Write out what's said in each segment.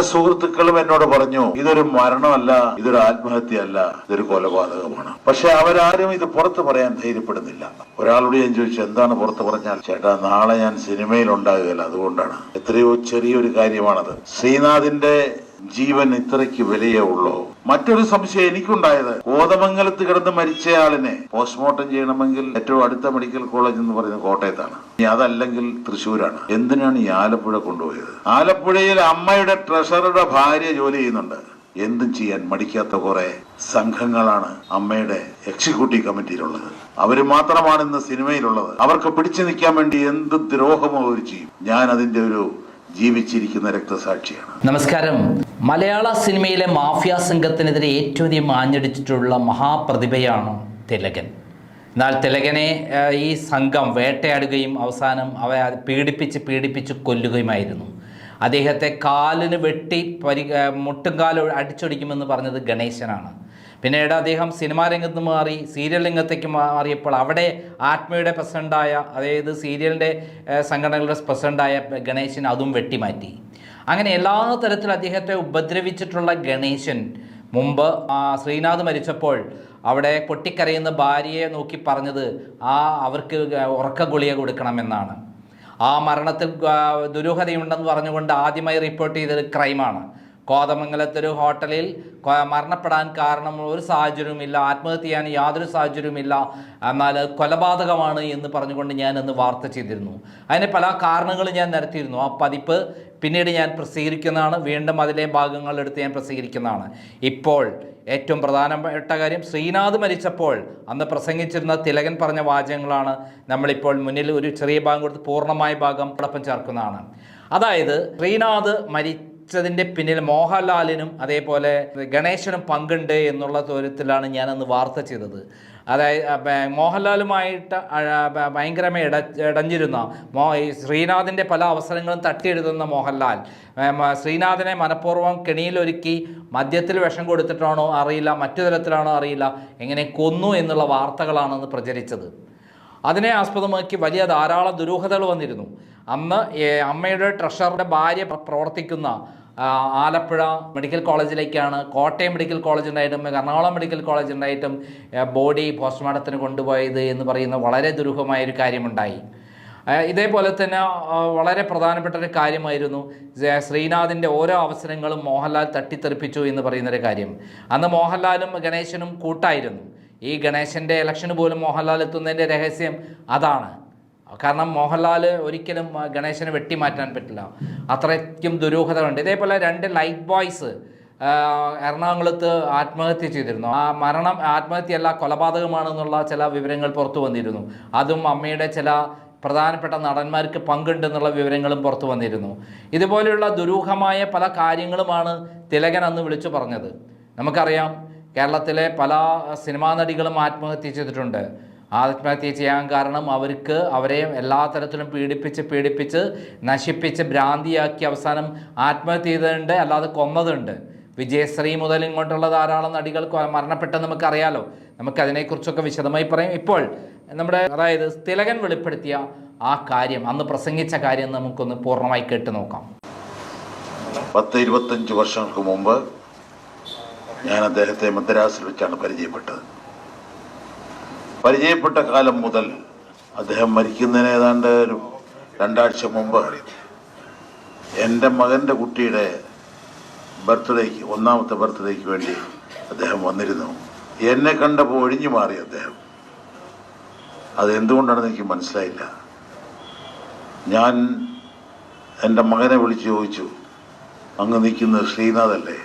സുഹൃത്തുക്കളും എന്നോട് പറഞ്ഞു ഇതൊരു മരണമല്ല ഇതൊരു ആത്മഹത്യയല്ല ഇതൊരു കൊലപാതകമാണ്. പക്ഷെ അവരാരും ഇത് പുറത്ത് പറയാൻ ധൈര്യപ്പെടുന്നില്ല. ഒരാളോട് ഞാൻ ചോദിച്ചു എന്താണ് പുറത്ത് പറഞ്ഞാൽ? ചേട്ടാ നാളെ ഞാൻ സിനിമയിൽ ഉണ്ടാകുകയില്ല അതുകൊണ്ടാണ്. എത്രയോ ചെറിയൊരു കാര്യമാണത്. ശ്രീനാഥിന്റെ ജീവൻ ഇത്രയ്ക്ക് വിലയേ ഉള്ളൂ? മറ്റൊരു സംശയം എനിക്കുണ്ടായത് കോതമംഗലത്ത് കിടന്ന് മരിച്ചയാളിനെ പോസ്റ്റ്മോർട്ടം ചെയ്യണമെങ്കിൽ ഏറ്റവും അടുത്ത മെഡിക്കൽ കോളേജ് എന്ന് പറയുന്നത് കോട്ടയത്താണ്. ഇനി അതല്ലെങ്കിൽ തൃശ്ശൂരാണ്. എന്തിനാണ് ഈ ആലപ്പുഴ കൊണ്ടുപോയത്? ആലപ്പുഴയിൽ അമ്മയുടെ ട്രഷറുടെ ഭാര്യ ജോലി ചെയ്യുന്നുണ്ട്. എന്തും ചെയ്യാൻ മടിക്കാത്ത കുറെ സംഘങ്ങളാണ് അമ്മയുടെ എക്സിക്യൂട്ടീവ് കമ്മിറ്റിയിലുള്ളത് അവർ മാത്രമാണ് ഇന്ന് സിനിമയിലുള്ളത്. അവർക്ക് പിടിച്ചു നിൽക്കാൻ വേണ്ടി എന്ത് ദ്രോഹമോ അവർ ചെയ്യും? ഞാൻ അതിന്റെ ഒരു ജീവിച്ചിരിക്കുന്ന രക്തസാക്ഷിയാണ്. നമസ്കാരം. മലയാള സിനിമയിലെ മാഫിയ സംഘത്തിനെതിരെ ഏറ്റവും അധികം ആഞ്ഞടിച്ചിട്ടുള്ള മഹാപ്രതിഭയാണ് തിലകൻ. എന്നാൽ തിലകനെ ഈ സംഘം വേട്ടയാടുകയും അവസാനം അവ പീഡിപ്പിച്ച് പീഡിപ്പിച്ച് കൊല്ലുകയുമായിരുന്നു. അദ്ദേഹത്തെ കാലിന് വെട്ടി പരി മുട്ടും മുട്ടുംകാൽ അടിച്ചൊടിക്കുമെന്ന് പറഞ്ഞത് ഗണേശനാണ്. പിന്നീട് അദ്ദേഹം സിനിമാ രംഗത്ത് മാറി സീരിയൽ രംഗത്തേക്ക് മാറിയപ്പോൾ അവിടെ ആത്മയുടെ പ്രസിഡന്റായ അതായത് സീരിയലിന്റെ സംഘടനകളുടെ പ്രസിഡന്റായ ഗണേശൻ അതും വെട്ടിമാറ്റി. അങ്ങനെ എല്ലാ തരത്തിൽ അദ്ദേഹത്തെ ഉപദ്രവിച്ചിട്ടുള്ള ഗണേശൻ. മുമ്പ് ശ്രീനാഥ് മരിച്ചപ്പോൾ അവിടെ പൊട്ടിക്കരയുന്ന ഭാര്യയെ നോക്കി പറഞ്ഞത് ആ അവർക്ക് ഉറക്ക ഗുളിക കൊടുക്കണമെന്നാണ്. ആ മരണത്തിൽ ദുരൂഹതയുണ്ടെന്ന് പറഞ്ഞുകൊണ്ട് ആദ്യമായി റിപ്പോർട്ട് ചെയ്തത് ക്രൈമാണ് കോതമംഗലത്തൊരു ഹോട്ടലിൽ മരണപ്പെടാൻ കാരണം ഒരു സാഹചര്യവുമില്ല ആത്മഹത്യ ചെയ്യാൻ യാതൊരു സാഹചര്യവുമില്ല. എന്നാൽ കൊലപാതകമാണ് എന്ന് പറഞ്ഞുകൊണ്ട് ഞാൻ അന്ന് വാർത്ത ചെയ്തിരുന്നു. അതിന് പല കാരണങ്ങളും ഞാൻ നിരത്തിയിരുന്നു. ആ പതിപ്പ് പിന്നീട് ഞാൻ പ്രസിദ്ധീകരിക്കുന്നതാണ്. വീണ്ടും അതിലെ ഭാഗങ്ങൾ എടുത്ത് ഞാൻ പ്രസിദ്ധീകരിക്കുന്നതാണ്. ഇപ്പോൾ ഏറ്റവും പ്രധാനപ്പെട്ട കാര്യം ശ്രീനാഥ് മരിച്ചപ്പോൾ അന്ന് പ്രസംഗിച്ചിരുന്ന തിലകൻ പറഞ്ഞ വാചകങ്ങളാണ് നമ്മളിപ്പോൾ മുന്നിൽ ഒരു ചെറിയ ഭാഗം കൊടുത്ത് പൂർണമായ ഭാഗം അതോടൊപ്പം ചേർക്കുന്നതാണ്. അതായത് ശ്രീനാഥ് മരിച്ചതിന്റെ പിന്നിൽ മോഹൻലാലിനും അതേപോലെ ഗണേശനും പങ്കുണ്ട് എന്നുള്ള തരത്തിലാണ് ഞാനന്ന് വാർത്ത ചെയ്തത്. അതായത് മോഹൻലാലുമായിട്ട് ഭയങ്കരമായി ഇട ഇടഞ്ഞിരുന്ന മോ ശ്രീനാഥിന്റെ പല അവസരങ്ങളും തട്ടിയെഴുതുന്ന മോഹൻലാൽ ശ്രീനാഥിനെ മനഃപൂർവം കെണിയിലൊരുക്കി മദ്യത്തിൽ വിഷം കൊടുത്തിട്ടാണോ അറിയില്ല മറ്റു തരത്തിലാണോ അറിയില്ല എങ്ങനെ കൊന്നു എന്നുള്ള വാർത്തകളാണെന്ന് പ്രചരിച്ചത്. അതിനെ ആസ്പദമാക്കി വലിയ ധാരാളം ദുരൂഹതകൾ വന്നിരുന്നു. അന്ന് അമ്മയുടെ ട്രഷറുടെ ഭാര്യ പ്രവർത്തിക്കുന്ന ആലപ്പുഴ മെഡിക്കൽ കോളേജിലേക്കാണ് കോട്ടയം മെഡിക്കൽ കോളേജ് ഉണ്ടായിട്ടും എറണാകുളം മെഡിക്കൽ കോളേജ് ഉണ്ടായിട്ടും ബോഡി പോസ്റ്റ്മോർട്ടത്തിന് കൊണ്ടുപോയത് എന്ന് പറയുന്ന വളരെ ദുരൂഹമായൊരു കാര്യമുണ്ടായി. ഇതേപോലെ തന്നെ വളരെ പ്രധാനപ്പെട്ട ഒരു കാര്യമായിരുന്നു ശ്രീനാഥിന്റെ ഓരോ അവസരങ്ങളും മോഹൻലാൽ തട്ടിത്തെറിപ്പിച്ചു എന്ന് പറയുന്നൊരു കാര്യം. അന്ന് മോഹൻലാലും ഗണേശനും കൂട്ടായിരുന്നു. ഈ ഗണേശന്റെ ഇലക്ഷന് പോലും മോഹൻലാൽ എത്തുന്നതിന്റെ രഹസ്യം അതാണ്. കാരണം മോഹൻലാൽ ഒരിക്കലും ഗണേശനെ വെട്ടിമാറ്റാൻ പറ്റില്ല. അത്രയ്ക്കും ദുരൂഹതകളുണ്ട്. ഇതേപോലെ രണ്ട് ലൈറ്റ് ബോയ്സ് എറണാകുളത്ത് ആത്മഹത്യ ചെയ്തിരുന്നു. ആ മരണം ആത്മഹത്യയല്ല കൊലപാതകമാണെന്നുള്ള ചില വിവരങ്ങൾ പുറത്തു വന്നിരുന്നു. അതും അമ്മയുടെ ചില പ്രധാനപ്പെട്ട നടന്മാർക്ക് പങ്കുണ്ടെന്നുള്ള വിവരങ്ങളും പുറത്തു വന്നിരുന്നു. ഇതുപോലെയുള്ള ദുരൂഹമായ പല കാര്യങ്ങളുമാണ് തിലകൻ അന്ന് വിളിച്ചു പറഞ്ഞത്. നമുക്കറിയാം കേരളത്തിലെ പല സിനിമാ നടികളും ആത്മഹത്യ ചെയ്തിട്ടുണ്ട്. ആത്മഹത്യ ചെയ്യാൻ കാരണം അവർക്ക് അവരെ എല്ലാ തരത്തിലും പീഡിപ്പിച്ച് പീഡിപ്പിച്ച് നശിപ്പിച്ച് ഭ്രാന്തിയാക്കി അവസാനം ആത്മഹത്യ ചെയ്തതുണ്ട് അല്ലാതെ കൊന്നതുണ്ട്. വിജയശ്രീ മുതൽ ഇങ്ങോട്ടുള്ള ധാരാളം നടികൾ മരണപ്പെട്ടെന്ന് നമുക്കറിയാലോ. നമുക്കതിനെക്കുറിച്ചൊക്കെ വിശദമായി പറയും. ഇപ്പോൾ നമ്മുടെ അതായത് തിലകൻ വെളിപ്പെടുത്തിയ ആ കാര്യം അന്ന് പ്രസംഗിച്ച കാര്യം നമുക്കൊന്ന് പൂർണമായി കേട്ട് നോക്കാം. പത്ത് ഇരുപത്തഞ്ച് വർഷങ്ങൾക്ക് മുമ്പ് ഞാൻ അദ്ദേഹത്തെ മദ്രാസിൽ വെച്ചാണ് പരിചയപ്പെട്ടത്. പരിചയപ്പെട്ട കാലം മുതൽ അദ്ദേഹം മരിക്കുന്നതിന് ഏതാണ്ട് ഒരു രണ്ടാഴ്ച മുമ്പ് എന്റെ മകന്റെ കുട്ടിയുടെ ബർത്ത്ഡേക്ക് ഒന്നാമത്തെ ബർത്ത്ഡേക്ക് വേണ്ടി അദ്ദേഹം വന്നിരുന്നു. എന്നെ കണ്ടപ്പോൾ ഒഴിഞ്ഞു മാറി അദ്ദേഹം. അത് എന്തുകൊണ്ടാണെന്ന് എനിക്ക് മനസ്സിലായില്ല. ഞാൻ എന്റെ മകനെ വിളിച്ച് ചോദിച്ചു അങ്ങ് നിൽക്കുന്നത് ശ്രീനാഥല്ലേ?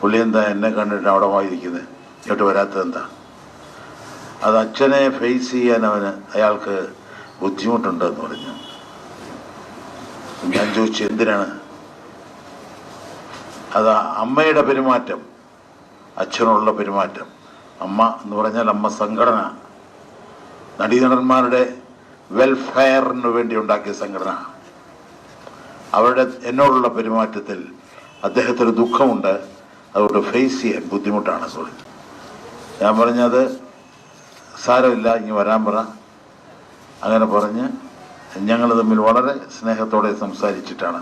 പുള്ളി എന്താ എന്നെ കണ്ടിട്ട് അവിടെ വായിരിക്കുന്നത് ഇങ്ങോട്ട് വരാത്തത് എന്താ അത് അച്ഛനെ ഫേസ് ചെയ്യാൻ അവന് അയാൾക്ക് ബുദ്ധിമുട്ടുണ്ടെന്ന് പറഞ്ഞു. ഞാൻ ചോദിച്ചു എന്തിനാണ്? അത് അമ്മയുടെ പെരുമാറ്റം അച്ഛനുള്ള പെരുമാറ്റം. അമ്മ എന്ന് പറഞ്ഞാൽ അമ്മ സംഘടന. നടീനടന്മാരുടെ വെൽഫെയറിന് വേണ്ടി ഉണ്ടാക്കിയ സംഘടന. അവരുടെ എന്നോടുള്ള പെരുമാറ്റത്തിൽ അദ്ദേഹത്തിന് ദുഃഖമുണ്ട്. അതുകൊണ്ട് ഫേസ് ചെയ്യാൻ ബുദ്ധിമുട്ടാണ് സോറി ഞാൻ പറഞ്ഞത് സാരമില്ല ഇനി വരാൻ പറ. അങ്ങനെ പറഞ്ഞ് ഞങ്ങൾ തമ്മിൽ വളരെ സ്നേഹത്തോടെ സംസാരിച്ചിട്ടാണ്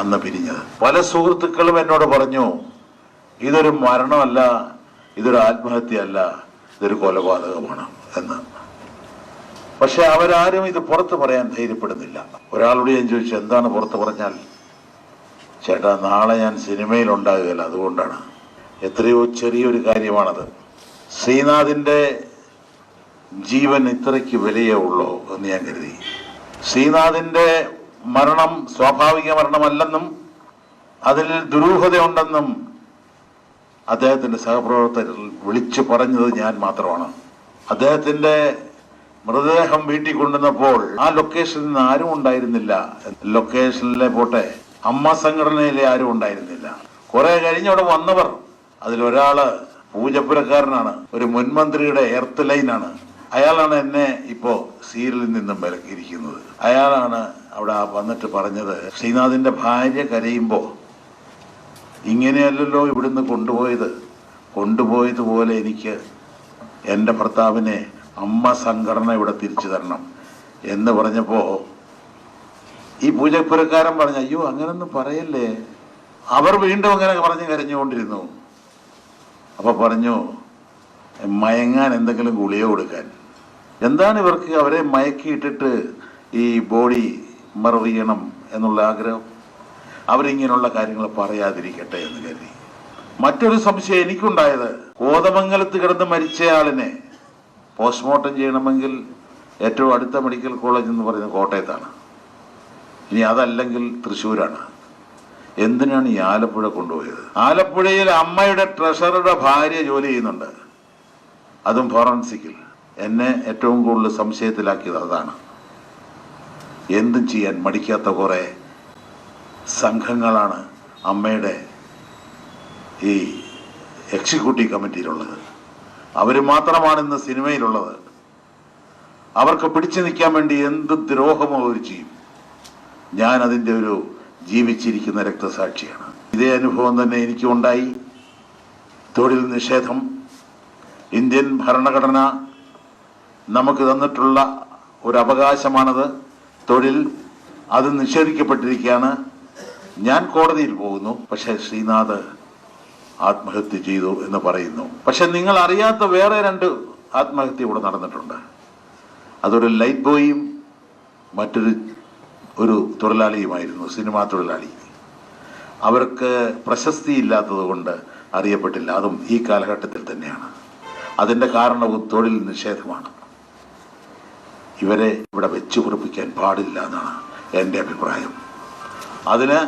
അന്ന് പിരിഞ്ഞത്. പല സുഹൃത്തുക്കളും എന്നോട് പറഞ്ഞു ഇതൊരു മരണമല്ല ഇതൊരു ആത്മഹത്യയല്ല ഇതൊരു കൊലപാതകമാണ് എന്ന്. പക്ഷെ അവരാരും ഇത് പുറത്ത് പറയാൻ ധൈര്യപ്പെടുന്നില്ല. ഒരാളോട് ഞാൻ ചോദിച്ചു എന്താണ് പുറത്ത് പറഞ്ഞാൽ? ചേട്ടാ നാളെ ഞാൻ സിനിമയിൽ ഉണ്ടാകുകയില്ല അതുകൊണ്ടാണ്. എത്രയോ ചെറിയൊരു കാര്യമാണത്. ശ്രീനാഥിന്റെ ജീവൻ ഇത്രയ്ക്ക് വിലയേ ഉള്ളൂ എന്ന് ഞാൻ കരുതി. ശ്രീനാഥിന്റെ മരണം സ്വാഭാവിക മരണമല്ലെന്നും അതിൽ ദുരൂഹതയുണ്ടെന്നും അദ്ദേഹത്തിന്റെ സഹപ്രവർത്തകർ വിളിച്ചു പറഞ്ഞത് ഞാൻ മാത്രമാണ്. അദ്ദേഹത്തിന്റെ മൃതദേഹം വീട്ടിൽ കൊണ്ടുവന്നപ്പോൾ ആ ലൊക്കേഷനിൽ നിന്ന് ആരും ഉണ്ടായിരുന്നില്ല. ലൊക്കേഷനിലെ പോട്ടെ അമ്മ സംഘടനയിലെ ആരും ഉണ്ടായിരുന്നില്ല. കുറെ കഴിഞ്ഞവിടെ വന്നവർ അതിലൊരാൾ പൂജപ്പുരക്കാരനാണ് ഒരു മുൻമന്ത്രിയുടെ എർത്ത് ലൈനാണ്. അയാളാണ് എന്നെ ഇപ്പോ സീരിയലിൽ നിന്നും വിലക്കിയിരിക്കുന്നത്. അയാളാണ് അവിടെ വന്നിട്ട് പറഞ്ഞത് ശ്രീനാഥിന്റെ ഭാര്യ കരയുമ്പോ ഇങ്ങനെയല്ലല്ലോ ഇവിടുന്ന് കൊണ്ടുപോയത്. കൊണ്ടുപോയതുപോലെ എനിക്ക് എന്റെ ഭർത്താവിനെ അമ്മ സംഘടന ഇവിടെ തിരിച്ചു തരണം എന്ന് പറഞ്ഞപ്പോ ഈ പൂജപ്പുരക്കാരൻ പറഞ്ഞു അയ്യോ അങ്ങനൊന്നും പറയല്ലേ. അവർ വീണ്ടും അങ്ങനെ പറഞ്ഞ് കരഞ്ഞുകൊണ്ടിരുന്നു. അപ്പൊ പറഞ്ഞു മയങ്ങാൻ എന്തെങ്കിലും ഗുളിക കൊടുക്കാൻ. എന്താണ് ഇവർക്ക് അവരെ മയക്കിയിട്ടിട്ട് ഈ ബോഡി മറവിയണം എന്നുള്ള ആഗ്രഹം? അവരിങ്ങനെയുള്ള കാര്യങ്ങൾ പറയാതിരിക്കട്ടെ എന്ന് കരുതി. മറ്റൊരു സംശയം എനിക്കുണ്ടായത് കോതമംഗലത്ത് കിടന്ന് മരിച്ചയാളിനെ പോസ്റ്റ്മോർട്ടം ചെയ്യണമെങ്കിൽ ഏറ്റവും അടുത്ത മെഡിക്കൽ കോളേജ് എന്ന് പറയുന്നത് കോട്ടയത്താണ്. ഇനി അതല്ലെങ്കിൽ തൃശ്ശൂരാണ്. എന്തിനാണ് ഈ ആലപ്പുഴ കൊണ്ടുപോയത്? ആലപ്പുഴയിൽ അമ്മയുടെ ട്രഷറുടെ ഭാര്യ ജോലി ചെയ്യുന്നുണ്ട്. അതും ഫോറൻസിക്കിൽ. എന്നെ ഏറ്റവും കൂടുതൽ സംശയത്തിലാക്കിയത് അതാണ്. എന്തും ചെയ്യാൻ മടിക്കാത്ത കുറെ സംഘങ്ങളാണ് അമ്മയുടെ ഈ എക്സിക്യൂട്ടീവ് കമ്മിറ്റിയിലുള്ളത്. അവർ മാത്രമാണ് ഇന്ന് സിനിമയിലുള്ളത്. അവർക്ക് പിടിച്ചു നിൽക്കാൻ വേണ്ടി എന്ത് ദ്രോഹമോ അവർ ചെയ്യും. ഞാൻ അതിന്റെ ഒരു ജീവിച്ചിരിക്കുന്ന രക്തസാക്ഷിയാണ്. ഇതേ അനുഭവം തന്നെ എനിക്കും ഉണ്ടായി. തൊഴിൽ നിഷേധം ഇന്ത്യൻ ഭരണഘടന നമുക്ക് തന്നിട്ടുള്ള ഒരു അവകാശമാണത് തൊഴിൽ അത് നിഷേധിക്കപ്പെട്ടിരിക്കുകയാണ്. ഞാൻ കോടതിയിൽ പോകുന്നു. പക്ഷേ ശ്രീനാഥ് ആത്മഹത്യ ചെയ്തു എന്ന് പറയുന്നു. പക്ഷെ നിങ്ങൾ അറിയാത്ത വേറെ രണ്ട് ആത്മഹത്യ ഇവിടെ നടന്നിട്ടുണ്ട്. അതൊരു ലൈറ്റ് ബോയും മറ്റൊരു ഒരു തൊഴിലാളിയുമായിരുന്നു സിനിമാ തൊഴിലാളി. അവർക്ക് പ്രശസ്തി ഇല്ലാത്തത് കൊണ്ട് അറിയപ്പെട്ടില്ല. അതും ഈ കാലഘട്ടത്തിൽ തന്നെയാണ്. അതിന്റെ കാരണവും തൊഴിൽ നിഷേധമാണ്. ഇവരെ ഇവിടെ വെച്ചു കുറിപ്പിക്കാൻ പാടില്ല എന്നാണ് എന്റെ അഭിപ്രായം. അതിന്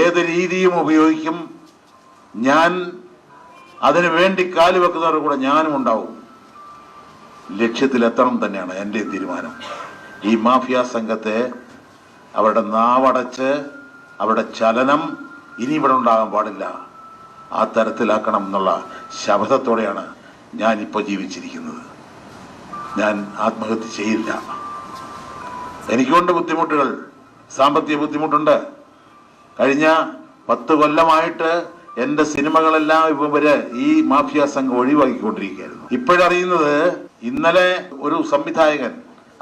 ഏത് രീതിയും ഉപയോഗിക്കും. ഞാൻ അതിനു വേണ്ടി കാൽ വെക്കുന്നവരുടെ കൂടെ ഞാനും ഉണ്ടാവും. ലക്ഷ്യത്തിലെത്തണം തന്നെയാണ് എന്റെ തീരുമാനം. ഈ മാഫിയ സംഘത്തെ അവരുടെ നാവടച്ച് അവരുടെ ചലനം ഇനി ഇവിടെ ഉണ്ടാകാൻ പാടില്ല. ആ തരത്തിലാക്കണം എന്നുള്ള ശബ്ദത്തോടെയാണ് ഞാനിപ്പോൾ ജീവിച്ചിരിക്കുന്നത്. ഞാൻ ആത്മഹത്യ ചെയ്യില്ല. എനിക്കുണ്ട് ബുദ്ധിമുട്ടുകൾ. സാമ്പത്തിക ബുദ്ധിമുട്ടുണ്ട്. കഴിഞ്ഞ പത്ത് കൊല്ലമായിട്ട് എന്റെ സിനിമകളെല്ലാം ഇവർ ഈ മാഫിയ സംഘം ഒഴിവാക്കിക്കൊണ്ടിരിക്കുകയായിരുന്നു. ഇപ്പോഴറിയുന്നത് ഇന്നലെ ഒരു സംവിധായകൻ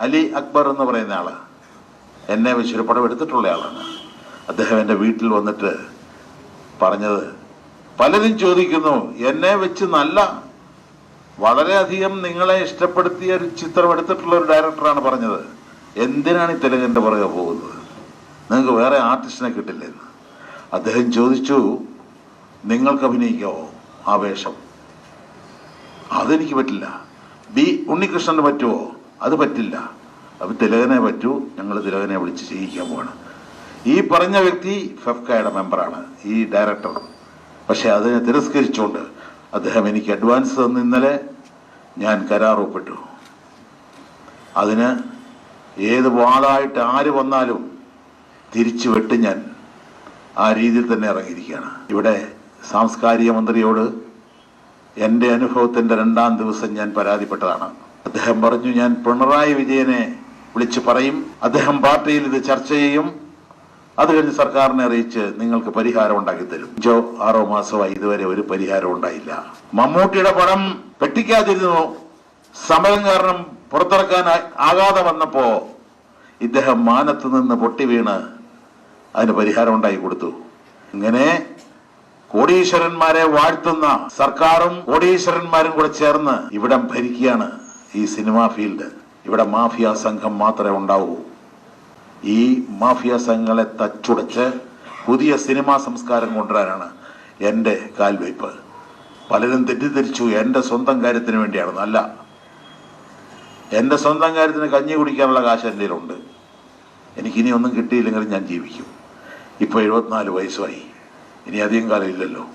അലി അക്ബർ എന്ന് പറയുന്ന ആൾ എന്നെ വെച്ചൊരു പടം എടുത്തിട്ടുള്ള ആളാണ്. അദ്ദേഹം എന്റെ വീട്ടിൽ വന്നിട്ട് പറഞ്ഞത് പലരും ചോദിക്കുന്നു എന്നെ വെച്ച് നല്ല വളരെയധികം നിങ്ങളെ ഇഷ്ടപ്പെടുത്തിയ ഒരു ചിത്രം എടുത്തിട്ടുള്ള ഒരു ഡയറക്ടറാണ് പറഞ്ഞത്. എന്തിനാണ് ഈ തെലുങ്കിന്റെ പുറകെ പോകുന്നത്? നിങ്ങൾക്ക് വേറെ ആർട്ടിസ്റ്റിനെ കിട്ടില്ലെന്ന് അദ്ദേഹം ചോദിച്ചു നിങ്ങൾക്ക് അഭിനയിക്കാവോ? ആ വേഷം അതെനിക്ക് പറ്റില്ല. ബി ഉണ്ണികൃഷ്ണന് പറ്റുമോ അത് പറ്റില്ല. അപ്പൊ തിലകനെ പറ്റൂ. ഞങ്ങൾ തിലകനെ വിളിച്ച് ചെയ്യിക്കാൻ പോവാണ്. ഈ പറഞ്ഞ വ്യക്തി ഫെഫ്കയുടെ മെമ്പറാണ് ഈ ഡയറക്ടർ പക്ഷെ അതിനെ തിരസ്കരിച്ചുകൊണ്ട് അദ്ദേഹം എനിക്ക് അഡ്വാൻസ് തന്നു. ഇന്നലെ ഞാൻ കരാറൊപ്പിട്ടു. അതിന് ഏത് വാളായിട്ട് ആര് വന്നാലും തിരിച്ചു വെട്ട് ഞാൻ ആ രീതിയിൽ തന്നെ ഇറങ്ങിയിരിക്കുകയാണ്. ഇവിടെ സാംസ്കാരിക മന്ത്രിയോട് എന്റെ അനുഭവത്തിന്റെ രണ്ടാം ദിവസം ഞാൻ പരാതിപ്പെട്ടതാണ്. അദ്ദേഹം പറഞ്ഞു ഞാൻ പിണറായി വിജയനെ വിളിച്ചു പറയും. അദ്ദേഹം പാർട്ടിയിൽ ഇത് ചർച്ച ചെയ്യും. അത് കഴിഞ്ഞ് സർക്കാരിനെ അറിയിച്ച് നിങ്ങൾക്ക് പരിഹാരം ഉണ്ടാക്കി തരും അഞ്ചോ ആറോ മാസമായി ഇതുവരെ ഒരു പരിഹാരം ഉണ്ടായില്ല. മമ്മൂട്ടിയുടെ പടം പെട്ടിക്കാതിരുന്നു സമരം കാരണം പുറത്തിറക്കാൻ ആകാതെ വന്നപ്പോ ഇദ്ദേഹം മാനത്ത് നിന്ന് പൊട്ടി വീണ് അതിന് പരിഹാരം ഉണ്ടാക്കി കൊടുത്തു. ഇങ്ങനെ കോടീശ്വരന്മാരെ വാഴ്ത്തുന്ന സർക്കാരും കോടീശ്വരന്മാരും കൂടെ ചേർന്ന് ഇവിടം ഭരിക്കുകയാണ് ഈ സിനിമാ ഫീൽഡ്. ഇവിടെ മാഫിയ സംഘം മാത്രമേ ഉണ്ടാവൂ. ഈ മാഫിയ സംഘങ്ങളെ തച്ചുടച്ച് പുതിയ സിനിമാ സംസ്കാരം കൊണ്ടുവരാനാണ് എന്റെ കാൽവയ്പ് പലരും തെറ്റിദ്ധരിച്ചു എന്റെ സ്വന്തം കാര്യത്തിന് വേണ്ടിയാണ് അല്ല എന്റെ സ്വന്തം കാര്യത്തിന് കഞ്ഞി കുടിക്കാനുള്ള കാശ് എന്റെ കയ്യിലുണ്ട്. എനിക്കിനി ഒന്നും കിട്ടിയില്ലെങ്കിലും ഞാൻ ജീവിക്കും. ഇപ്പോൾ എഴുപത്തിനാല് വയസ്സായി. ഇനി അധികം കാലം ഇല്ലല്ലോ.